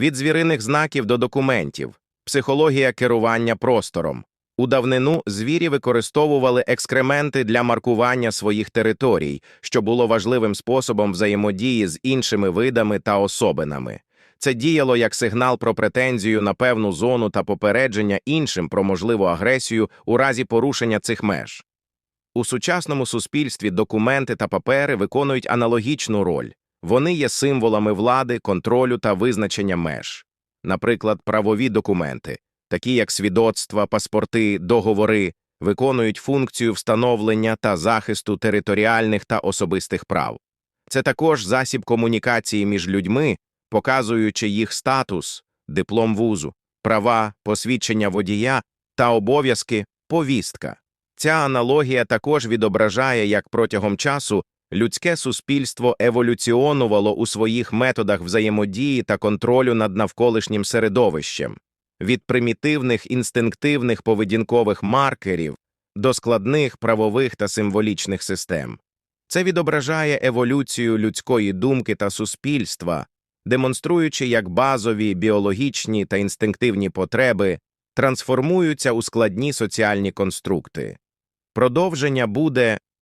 Від звіриних знаків до документів, психологія керування простором. У давнину звірі використовували екскременти для маркування своїх територій, що було важливим способом взаємодії з іншими видами та особинами. Це діяло як сигнал про претензію на певну зону та попередження іншим про можливу агресію у разі порушення цих меж. У сучасному суспільстві документи та папери виконують аналогічну роль. Вони є символами влади, контролю та визначення меж. Наприклад, правові документи, такі як свідоцтва, паспорти, договори, виконують функцію встановлення та захисту територіальних та особистих прав. Це також засіб комунікації між людьми, показуючи їх статус, диплом вузу, права, посвідчення водія та обов'язки повістка. Ця аналогія також відображає, як протягом часу людське суспільство еволюціонувало у своїх методах взаємодії та контролю над навколишнім середовищем від примітивних інстинктивних поведінкових маркерів до складних правових та символічних систем. Це відображає еволюцію людської думки та суспільства, демонструючи, як базові біологічні та інстинктивні потреби трансформуються у складні соціальні конструкти. Продовження буде